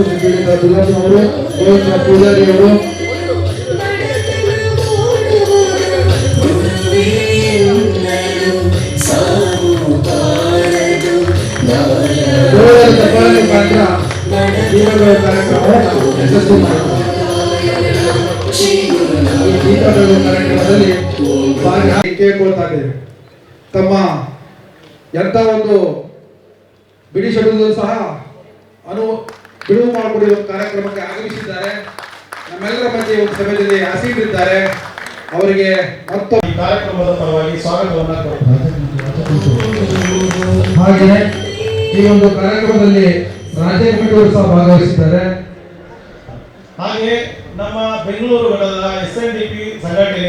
ಪೀಡಿತ ಸುದರ್ಶನ್ ಅವರು ಗೋವಿಂದ ಪೂಜಾರಿ ಅವರು ದೇವರ ತಪಾಲನೆ ಮುಖಾಂತರ ದೀಪಗಳ ಕಾರ್ಯಕ್ರಮ ಯಶಸ್ವಿ ಮಾಡಿದರು ಈ ದೀಪಗಳ ಕಾರ್ಯಕ್ರಮದಲ್ಲಿ ಭಾಗಿ ಕೇಳ್ಕೊಳ್ತಾ ಇದ್ದೇವೆ ತಮ್ಮ ಎಂಥ ಒಂದು ಬಿಡಿ ಸಹ ಅನು ಬಿಡುವು ಒಂದು ಕಾರ್ಯಕ್ರಮಕ್ಕೆ ಆಗಮಿಸಿದ್ದಾರೆ. ನಮ್ಮೆಲ್ಲರ ಮಧ್ಯೆ ಒಂದು ಸಮಯದಲ್ಲಿ ಆಸೀನರಿದ್ದಾರೆ ಅವರಿಗೆ ಮತ್ತೊಮ್ಮೆ ಈ ಕಾರ್ಯಕ್ರಮದ ಪರವಾಗಿ ಸ್ವಾಗತವನ್ನು ಹಾಗೆ ಈ ಒಂದು ಕಾರ್ಯಕ್ರಮದಲ್ಲಿ ರಾಜ್ಯ ಕಮಿಟಿಯವರು ಸಹ ಭಾಗವಹಿಸಿದ್ದಾರೆ. ಹಾಗೆ ನಮ್ಮ Bengaluru S N D P ಸಂಘಟನೆ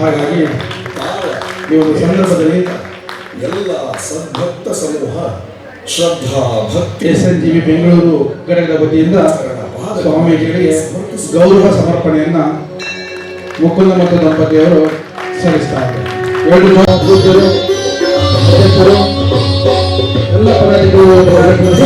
ಹಾಗಾಗಿ ಈ ಒಂದು ಸಂದರ್ಭದಲ್ಲಿ ಎಲ್ಲ ಸದ್ಭಕ್ತ ಸಮೂಹ ಶ್ರದ್ಧಾ ಭಕ್ತಿ S N G B Bengaluru ಘಟಕದ ವತಿಯಿಂದ ಸ್ವಾಮೀಜಿಗಳಿಗೆ ಗೌರವ ಸಮರ್ಪಣೆಯನ್ನ ಮುಕುಂದ ಮತ್ತು ದಂಪತಿಯವರು ಸಲ್ಲಿಸ್ತಾರೆ. ಎರಡು ಎಲ್ಲ ಪದಾಧಿಕಾರಿಗಳು